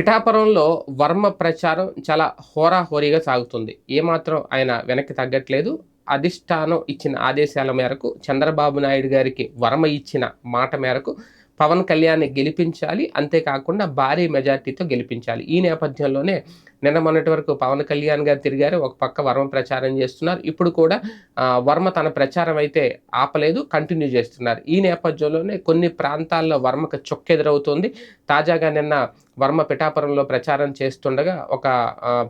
పిఠాపురంలో వర్మ ప్రచారం చాలా హోరాహోరీగా సాగుతుంది. ఏమాత్రం ఆయన వెనక్కి తగ్గట్లేదు. అధిష్టానం ఇచ్చిన ఆదేశాల మేరకు చంద్రబాబు నాయుడు గారికి వర్మ ఇచ్చిన మాట మేరకు పవన్ కళ్యాణ్ గెలిపించాలి. అంతేకాకుండా భారీ మెజార్టీతో గెలిపించాలి. ఈ నేపథ్యంలోనే నిన్న మొన్నటి వరకు పవన్ కళ్యాణ్ గారు తిరిగారు ఒక పక్క వర్మ ప్రచారం చేస్తున్నారు. ఇప్పుడు కూడా వర్మ తన ప్రచారం అయితే ఆపలేదు కంటిన్యూ చేస్తున్నారు. ఈ నేపథ్యంలోనే కొన్ని ప్రాంతాల్లో వర్మకు చొక్కెదురవుతుంది. తాజాగా నిన్న వర్మ పిఠాపురంలో ప్రచారం చేస్తుండగా ఒక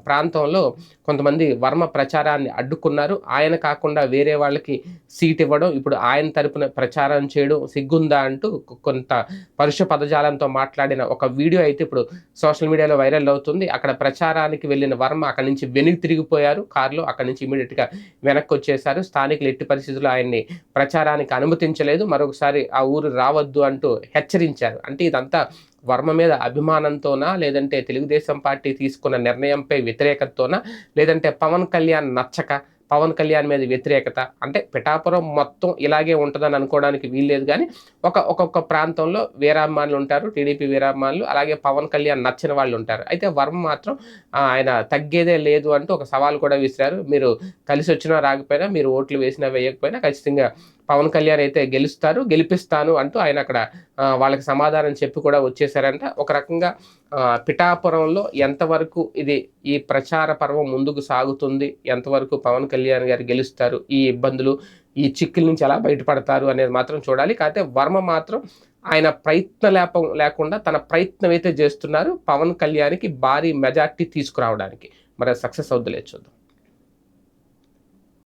ప్రాంతంలో కొంతమంది వర్మ ప్రచారాన్ని అడ్డుకున్నారు. ఆయన కాకుండా వేరే వాళ్ళకి సీట్ ఇవ్వడం ఇప్పుడు ఆయన తరపున ప్రచారం చేయడం సిగ్గుందా అంటూ కొంత పరుష పదజాలంతో మాట్లాడిన ఒక వీడియో అయితే ఇప్పుడు సోషల్ మీడియాలో వైరల్ అవుతుంది. అక్కడ ప్రచారానికి వెళ్ళిన వర్మ అక్కడి నుంచి వెనుక తిరిగిపోయారు. కారులో అక్కడి నుంచి ఇమీడియట్గా గా వెనక్కి వచ్చేసారు స్థానికులు ఎట్టి పరిస్థితుల్లో ఆయన్ని ప్రచారానికి అనుమతించలేదు. మరొకసారి ఆ ఊరు రావద్దు అంటూ హెచ్చరించారు. అంటే ఇదంతా వర్మ మీద అభిమానంతోనా లేదంటే తెలుగుదేశం పార్టీ తీసుకున్న నిర్ణయంపై వ్యతిరేకతతోనా లేదంటే పవన్ కళ్యాణ్ నచ్చక పవన్ కళ్యాణ్ మీద వ్యతిరేకత. అంటే పిఠాపురం మొత్తం ఇలాగే ఉంటుందని అనుకోవడానికి వీల్లేదు కానీ ఒక ఒక్కొక్క ప్రాంతంలో వీరాభిమానులు ఉంటారు టీడీపీ వీరాభిమానులు అలాగే పవన్ కళ్యాణ్ నచ్చిన వాళ్ళు ఉంటారు. అయితే వర్మ మాత్రం ఆయన తగ్గేదే లేదు అంటూ ఒక సవాల్ కూడా విసిరారు. మీరు కలిసి వచ్చినా రాకపోయినా మీరు ఓట్లు వేసినా వేయకపోయినా ఖచ్చితంగా పవన్ కళ్యాణ్ అయితే గెలుస్తారు గెలిపిస్తాను అంటూ ఆయన అక్కడ వాళ్ళకి సమాధానం చెప్పి కూడా వచ్చేసారంట. ఒక రకంగా పిఠాపురంలో ఎంతవరకు ఇది ఈ ప్రచార పర్వం ముందుకు సాగుతుంది ఎంతవరకు పవన్ కళ్యాణ్ గారు గెలుస్తారు ఈ ఇబ్బందులు ఈ చిక్కుల నుంచి ఎలా బయటపడతారు అనేది మాత్రం చూడాలి. కాకపోతే వర్మ మాత్రం ఆయన ప్రయత్న లేపం లేకుండా తన ప్రయత్నం అయితే చేస్తున్నారు పవన్ కళ్యాణ్కి భారీ మెజార్టీ తీసుకురావడానికి. మరి సక్సెస్ అవుద్దులే చూద్దాం.